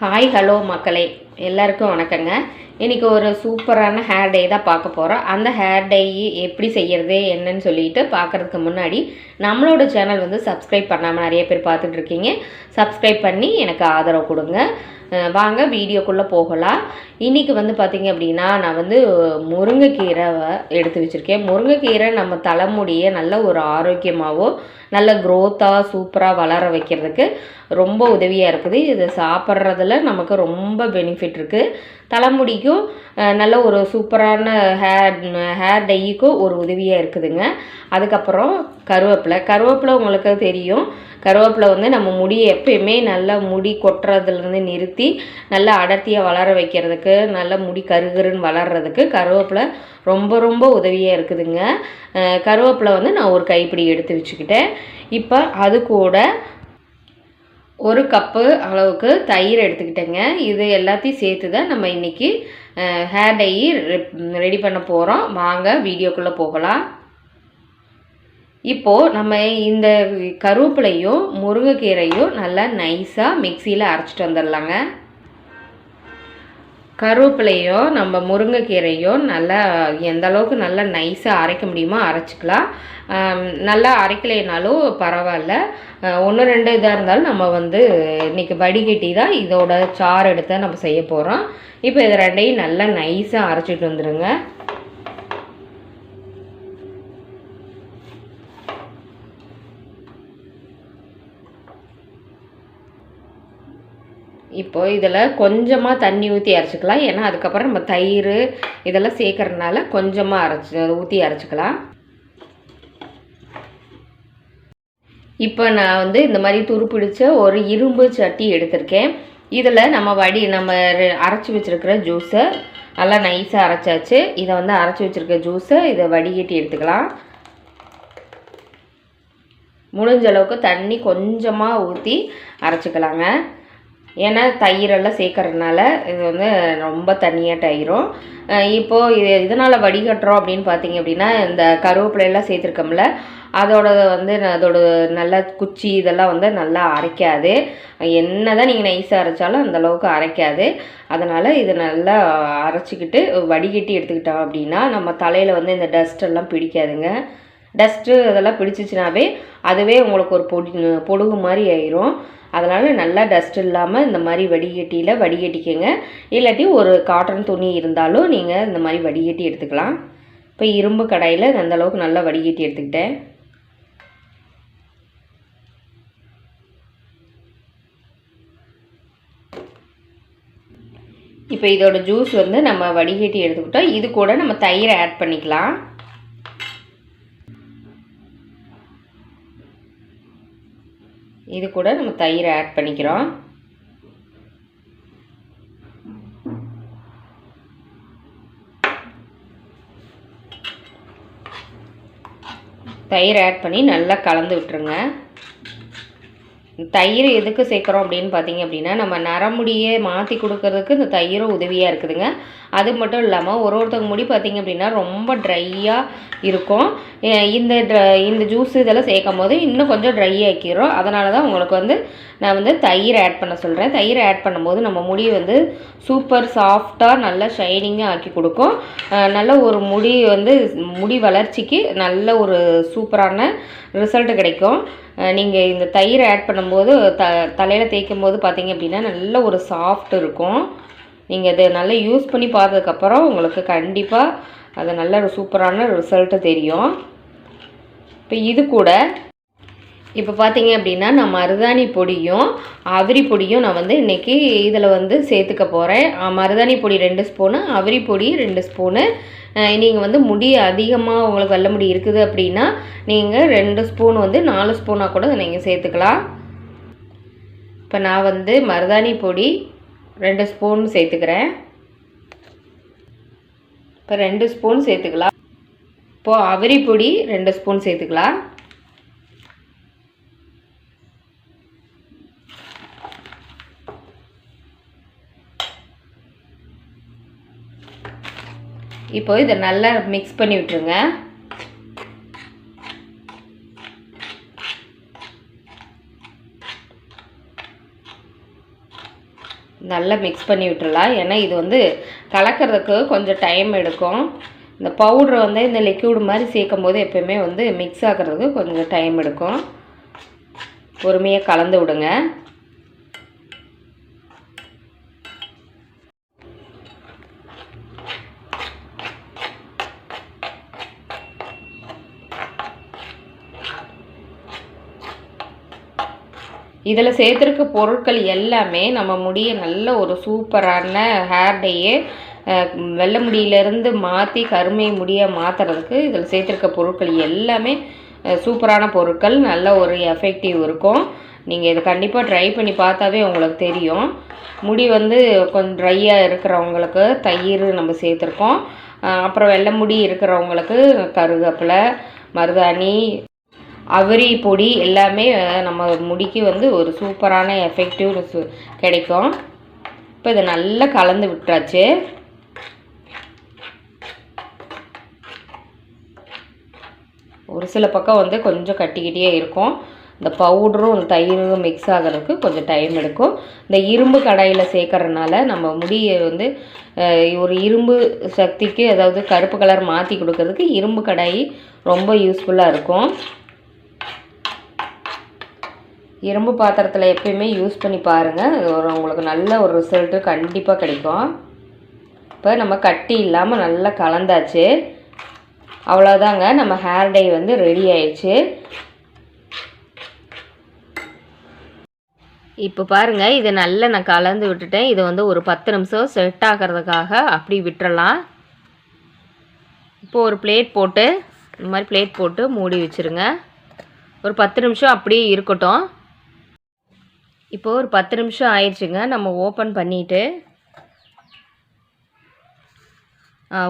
Hi hello மக்களே. எல்லாருக்கும் வணக்கங்க. இன்றைக்கி ஒரு சூப்பரான ஹேர் டே தான் பார்க்க போகிறோம் அந்த ஹேர் டை எப்படி செய்கிறது என்னன்னு சொல்லிட்டு பார்க்குறதுக்கு முன்னாடி நம்மளோட சேனல் வந்து சப்ஸ்கிரைப் பண்ணாமல் நிறைய பேர் பார்த்துட்ருக்கீங்க சப்ஸ்கிரைப் பண்ணி எனக்கு ஆதரவு கொடுங்க. வாங்க வீடியோக்குள்ளே போகலாம். இன்றைக்கி வந்து பார்த்திங்க அப்படின்னா நான் வந்து முருங்கைக்கீரை எடுத்து வச்சுருக்கேன். முருங்கைக்கீரை நம்ம தலைமுடியை நல்ல ஒரு ஆரோக்கியமாகவும் நல்ல க்ரோத்தாக சூப்பராக வளர வைக்கிறதுக்கு ரொம்ப உதவியாக இருக்குது. இதை சாப்பிட்றதுல நமக்கு ரொம்ப பெனிஃபிட் இருக்குது தலைமுடிக்கும் நல்ல ஒரு சூப்பரான ஹேர் ஹேர் டைக்கும் ஒரு உதவியாக இருக்குதுங்க. அதுக்கப்புறம் கருவேப்பிலை. கருவேப்பிலை உங்களுக்கு தெரியும். கருவேப்பிலை வந்து நம்ம முடியை எப்பயுமே நல்லா முடி கொட்டுறதுலேருந்து நிறுத்தி நல்லா அடர்த்தியாக வளர வைக்கிறதுக்கு நல்ல முடி கருகருன்னு வளர்கிறதுக்கு கருவேப்பிலை ரொம்ப ரொம்ப உதவியாக இருக்குதுங்க. கருவேப்பிலை வந்து நான் ஒரு கைப்பிடி எடுத்து வச்சுக்கிட்டேன். இப்போ அது கூட ஒரு கப்பு அளவுக்கு தயிர் எடுத்துக்கிட்டேங்க. இது எல்லாத்தையும் சேர்த்து தான் நம்ம இன்றைக்கி ஹேர் டை ரெடி பண்ண போகிறோம் வாங்க வீடியோக்குள்ளே போகலாம். இப்போது நம்ம இந்த கருவேப்பிலையும் முருங்கைக்கீரையும் நல்லா நைஸாக மிக்சியில் அரைச்சிட்டு வந்துடலாங்க. கருவேப்பிலையும் நம்ம முருங்கைக்கீரையும் நல்லா எந்த அளவுக்கு நல்லா நைஸாக அரைக்க முடியுமோ அரைச்சிக்கலாம். நல்லா அரைக்கலைனாலும் பரவாயில்ல. ஒன்று ரெண்டு இதாக இருந்தாலும் நம்ம வந்து இன்றைக்கி வடிகட்டி தான் இதோட சாறு எடுத்து நம்ம செய்ய போகிறோம் இப்போ இது ரெண்டையும் நல்லா நைஸாக அரைச்சிட்டு வந்துடுங்க இப்போ இதில் கொஞ்சமாக தண்ணி ஊற்றி அரைச்சிக்கலாம். ஏன்னா அதுக்கப்புறம் நம்ம தயிர் இதெல்லாம் சேர்க்கறதுனால கொஞ்சமாக அரைச்சி ஊற்றி அரைச்சிக்கலாம். இப்போ நான் வந்து இந்த மாதிரி துருப்பிடிச்ச ஒரு இரும்பு சட்டி எடுத்திருக்கேன். இதில் நம்ம வடி நம்ம ரெ- அரைச்சி வச்சுருக்கிற ஜூஸை நல்லா நைஸாக அரைச்சாச்சு. இதை வந்து அரைச்சி வச்சுருக்க ஜூஸை இதை வடிகட்டி எடுத்துக்கலாம். முடிஞ்ச அளவுக்கு தண்ணி கொஞ்சமாக ஊற்றி அரைச்சிக்கலாங்க. ஏன்னா தயிரெல்லாம் சேர்க்கறதுனால இது வந்து ரொம்ப தண்ணியாக ஆயிரும் இப்போது இப்போ இது இதனால் வடிகட்டுறோம் அப்படின்னு பார்த்தீங்க அப்படின்னா இந்த கருவேப்பிலையெல்லாம் சேர்த்துருக்கோம்ல அதோட வந்து அதோட நல்ல குச்சி இதெல்லாம் வந்து நல்லா அரைக்காது. என்ன தான் நீங்கள் நைஸாக அரைச்சாலும் அந்தளவுக்கு அரைக்காது. அதனால் இது நல்லா அரைச்சிக்கிட்டு வடிகட்டி எடுத்துக்கிட்டோம் அப்படின்னா நம்ம தலையில் வந்து இந்த டஸ்ட் எல்லாம் பிடிக்காதுங்க. டஸ்ட்டு அதெல்லாம் பிடிச்சிச்சினாவே அதுவே உங்களுக்கு ஒரு பொடி பொடுகு மாதிரி ஆயிரும். அதனால் நல்லா டஸ்ட் இல்லாமல் இந்த மாதிரி வடிகட்டியில் வடிகட்டிக்கங்க. இல்லாட்டி ஒரு காட்டன் துணி இருந்தாலும் நீங்கள் இந்த மாதிரி வடிகட்டி எடுத்துக்கலாம். இப்போ இரும்பு கடாயில் அந்தளவுக்கு நல்லா வடிகட்டி எடுத்துக்கிட்டேன். இப்போ இதோட ஜூஸ் வந்து நம்ம வடிகட்டி எடுத்துக்கிட்டோம். இது கூட நம்ம தயிரை ஆட் பண்ணிக்கலாம். இது கூட நம்ம தயிர் ஆட் பண்ணிக்கிறோம். தயிர் ஆட் பண்ணி நல்லா கலந்து விட்டுருங்க. தயிர் எதுக்கு சேர்க்குறோம் அப்படின்னு பார்த்தீங்க அப்படின்னா நம்ம நரமுடியை மாற்றி கொடுக்கறதுக்கு இந்த தயிரும் உதவியாக இருக்குதுங்க. அது மட்டும் இல்லாமல் ஒரு ஒருத்தவங்க முடி பார்த்தீங்க அப்படின்னா ரொம்ப ட்ரையாக இருக்கும். இந்த இந்த ஜூஸ் இதெல்லாம் சேர்க்கும் போது இன்னும் கொஞ்சம் ட்ரை ஆக்கிரும். அதனால தான் உங்களுக்கு வந்து நான் வந்து தயிர் ஆட் பண்ண சொல்கிறேன் தயிர் ஆட் பண்ணும்போது நம்ம முடி வந்து சூப்பர் சாஃப்டாக நல்லா ஷைனிங்காக ஆக்கி கொடுக்கும். நல்ல ஒரு முடி வந்து முடி வளர்ச்சிக்கு நல்ல ஒரு சூப்பரான ரிசல்ட் கிடைக்கும். நீங்கள் இந்த தயிர் ஆட் பண்ணும்போது த தலையில் தேய்க்கும் போது பார்த்தீங்க அப்படின்னா நல்ல ஒரு சாஃப்ட் இருக்கும். நீங்கள் இதை நல்லா யூஸ் பண்ணி பார்த்ததுக்கப்புறம் உங்களுக்கு கண்டிப்பாக அது நல்ல ஒரு சூப்பரான ரிசல்ட்டு தெரியும். இப்போ இது கூட இப்போ பார்த்தீங்க அப்படின்னா நான் மருதாணி பொடியும் அவரி பொடியும் நான் வந்து இன்றைக்கி இதில் வந்து சேர்த்துக்க போகிறேன் மருதாணி பொடி ரெண்டு ஸ்பூனு அவரி பொடி ரெண்டு ஸ்பூனு. நீங்கள் வந்து முடி அதிகமாக உங்களுக்கு வெள்ள முடி இருக்குது அப்படின்னா நீங்கள் ரெண்டு ஸ்பூன் வந்து நாலு ஸ்பூனாக கூட நீங்கள் சேர்த்துக்கலாம். இப்போ நான் வந்து மருதாணி பொடி ரெண்டு ஸ்பூன் சேர்த்துக்கிறேன். இப்போ ரெண்டு ஸ்பூன் சேர்த்துக்கலாம். இப்போது அவரி பொடி ரெண்டு ஸ்பூன் சேர்த்துக்கலாம். இப்போ இதை நல்லா மிக்ஸ் பண்ணி விட்டுருங்க. நல்லா மிக்ஸ் பண்ணி விட்டுறலாம். ஏன்னா இது வந்து கலக்கிறதுக்கு கொஞ்சம் டைம் எடுக்கும். இந்த பவுட்ரு வந்து இந்த லிக்யூடு மாதிரி சேர்க்கும் போது எப்போயுமே வந்து மிக்ஸ் ஆகிறதுக்கு கொஞ்சம் டைம் எடுக்கும். பொறுமையாக கலந்து விடுங்க. இதில் சேர்த்துருக்க பொருட்கள் எல்லாமே நம்ம முடியை நல்ல ஒரு சூப்பரான ஹேர் டேயே வெள்ளை முடியிலேருந்து மாற்றி கருமை முடியை மாற்றுறதுக்கு இதில் சேர்த்துருக்க பொருட்கள் எல்லாமே சூப்பரான பொருட்கள் நல்ல ஒரு எஃபெக்டிவ் இருக்கும். நீங்கள் இதை கண்டிப்பாக ட்ரை பண்ணி பார்த்தாவே உங்களுக்கு தெரியும். முடி வந்து கொஞ்சம் ட்ரையாக இருக்கிறவங்களுக்கு தயிர் நம்ம சேர்த்துருக்கோம். அப்புறம் வெள்ளை முடி இருக்கிறவங்களுக்கு கருவேப்பிலை மருதாணி அவரி பொடி எல்லாமே நம்ம முடிக்கு வந்து ஒரு சூப்பரான எஃபெக்டிவ் கிடைக்கும். இப்போ இதை நல்லா கலந்து விட்டாச்சு. ஒரு சில பக்கம் வந்து கொஞ்சம் கட்டிக்கிட்டே இருக்கும். இந்த பவுடரும் இந்த தயிரும் மிக்ஸ் ஆகிறதுக்கு கொஞ்சம் டைம் எடுக்கும். இந்த இரும்பு கடாயில் சேர்க்கறதுனால நம்ம முடியை வந்து ஒரு இரும்பு சக்திக்கு அதாவது கருப்பு கலர் மாற்றி கொடுக்கறதுக்கு இரும்பு கடாய் ரொம்ப யூஸ்ஃபுல்லாக இருக்கும். இரும்பு பாத்திரத்தில் எப்பயுமே யூஸ் பண்ணி பாருங்கள் இது ஒரு உங்களுக்கு நல்ல ஒரு ரிசல்ட்டு கண்டிப்பாக கிடைக்கும். இப்போ நம்ம கட்டி இல்லாமல் நல்லா கலந்தாச்சு. அவ்வளோதாங்க நம்ம ஹேர் டை வந்து ரெடி ஆயிடுச்சு. இப்போ பாருங்கள் இதை நல்லா நான் கலந்து விட்டுட்டேன். இதை வந்து ஒரு பத்து நிமிஷம் செட் ஆகிறதுக்காக அப்படி விட்டுறலாம். இப்போ ஒரு பிளேட் போட்டு இந்த மாதிரி பிளேட் போட்டு மூடி வச்சுருங்க. ஒரு பத்து நிமிஷம் அப்படியே இருக்கட்டும். இப்போ ஒரு பத்து நிமிஷம் ஆயிடுச்சுங்க. நம்ம ஓப்பன் பண்ணிவிட்டு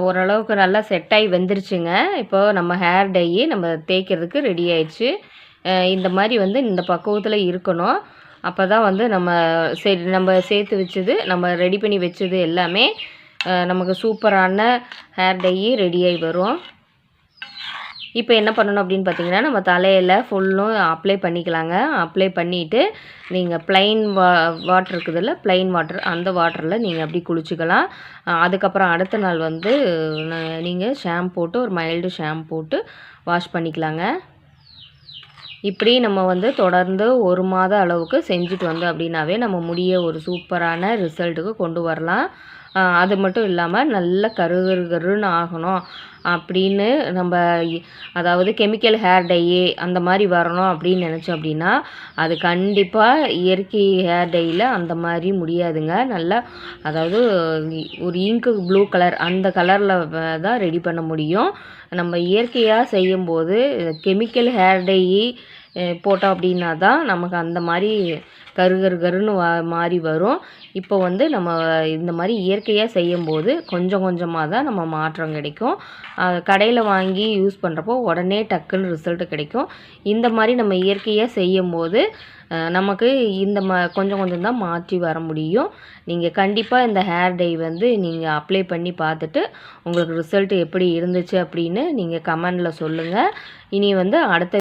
ஓரளவுக்கு நல்லா செட் ஆகி வெந்துருச்சுங்க. இப்போது நம்ம ஹேர் டையி நம்ம தேய்க்கிறதுக்கு ரெடி ஆயிடுச்சு. இந்த மாதிரி வந்து இந்த பக்குவத்தில் இருக்கணும். அப்போ தான் வந்து நம்ம சரி நம்ம சேர்த்து வச்சது நம்ம ரெடி பண்ணி வச்சது எல்லாமே நமக்கு சூப்பரான ஹேர் டையி ரெடியாகி வரும். இப்போ என்ன பண்ணணும் அப்படின்னு பார்த்தீங்கன்னா நம்ம தலையில் ஃபுல்லும் அப்ளை பண்ணிக்கலாங்க. அப்ளை பண்ணிவிட்டு நீங்கள் ப்ளைன் வா வாட்டர் இருக்குதுல்ல ப்ளைன் வாட்டர் அந்த வாட்டரில் நீங்கள் அப்படி குளிச்சுக்கலாம். அதுக்கப்புறம் அடுத்த நாள் வந்து நீங்கள் ஷாம் போட்டு ஒரு மைல்டு ஷாம் போட்டு வாஷ் பண்ணிக்கலாங்க. இப்படி நம்ம வந்து தொடர்ந்து ஒரு மாத அளவுக்கு செஞ்சுட்டு வந்தோம் அப்படின்னாவே நம்ம முடிய ஒரு சூப்பரான ரிசல்ட்டுக்கு கொண்டு வரலாம். அது மட்டும் இல்லாமல் நல்ல கரு கரு கருன்னு ஆகணும். அப்படின்னு நம்ம அதாவது கெமிக்கல் ஹேர் டையே அந்த மாதிரி வரணும் அப்படின்னு நினச்சோம் அப்படின்னா அது கண்டிப்பாக இயற்கை ஹேர் டையில் அந்த மாதிரி முடியாதுங்க. நல்லா அதாவது ஒரு இங்கு ப்ளூ கலர் அந்த கலரில் தான் ரெடி பண்ண முடியும். நம்ம இயற்கையாக செய்யும்போது கெமிக்கல் ஹேர் டை போட்டோம் அப்படின்னா தான் நமக்கு அந்த மாதிரி கரு கரு கருன்னு வா மாறி வரும். இப்போ வந்து நம்ம இந்த மாதிரி இயற்கையாக செய்யும்போது கொஞ்சம் கொஞ்சமாக தான் நம்ம மாற்றம் கிடைக்கும். கடையில் வாங்கி யூஸ் பண்ணுறப்போ உடனே டக்குன்னு ரிசல்ட்டு கிடைக்கும். இந்த மாதிரி நம்ம இயற்கையாக செய்யும்போது நமக்கு இந்த ம கொஞ்சம் கொஞ்சம் தான் மாற்றி வர முடியும். நீங்கள் கண்டிப்பாக இந்த ஹேர் டை வந்து நீங்கள் அப்ளை பண்ணி பார்த்துட்டு உங்களுக்கு ரிசல்ட் எப்படி இருந்துச்சு அப்படின்னு நீங்கள் கமெண்டில் சொல்லுங்கள் இனி வந்து அடுத்த